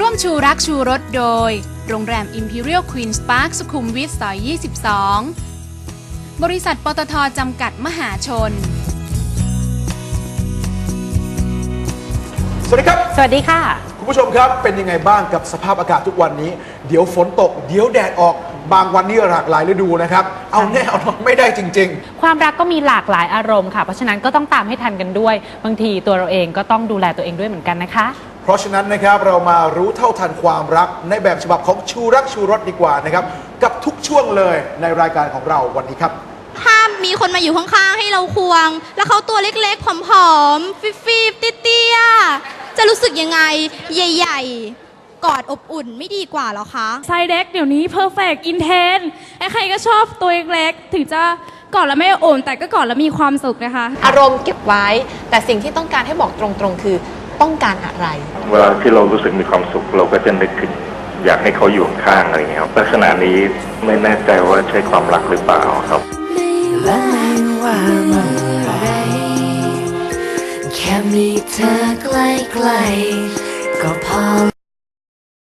ร่วมชูรักชูรสโดย โรงแรม Imperial Queen's Park สุขุมวิทซอย22 บริษัทปตทจำกัดมหาชน สวัสดีครับ สวัสดีค่ะ คุณผู้ชมครับ เป็นยังไงบ้างกับสภาพอากาศทุกวันนี้ เดี๋ยวฝนตก เดี๋ยวแดดออก บางวันนี่หลากหลายฤดูนะครับ เอาแน่เอานอนไม่ได้จริงความรักก็มีหลากหลายอารมณ์ค่ะ เพราะฉะนั้นก็ต้องตามให้ทันกันด้วย บางทีตัวเราเองก็ต้องดูแลตัวเองด้วยเหมือนกันนะคะๆ เพราะฉะนั้นนะครับเรามารู้เท่าทันความรักในแบบฉบับของชูรักชูรสดีกว่านะครับกับทุกช่วงเลยในรายการของเราวันนี้ครับ ถ้ามีคนมาอยู่ข้างๆให้เราควง แล้วเขาตัวเล็กๆ ผอมๆฟิบๆเตี้ยๆจะรู้สึกยังไงใหญ่ ๆ กอดอบอุ่นไม่ดีกว่าเหรอคะ ไซส์เล็กเดี๋ยวนี้เพอร์เฟกต์อินเทนใครๆก็ชอบตัวเล็กๆถึงจะกอดแล้วไม่โอนแต่ก็กอดแล้วมีความสุขนะคะ อารมณ์เก็บไว้ แต่สิ่งที่ต้องการให้บอกตรงๆ คือ ต้องการอะไร เวลาที่เรารู้สึกมีความสุขเราก็จะนึกถึงอยากให้เขาอยู่ข้างๆอะไรอย่างเงี้ยครับลักษณะนี้ไม่แน่ใจว่าใช่ความรักหรือเปล่าครับและไม่ว่าเมื่อไรแค่มีเธอใกล้ๆก็พอ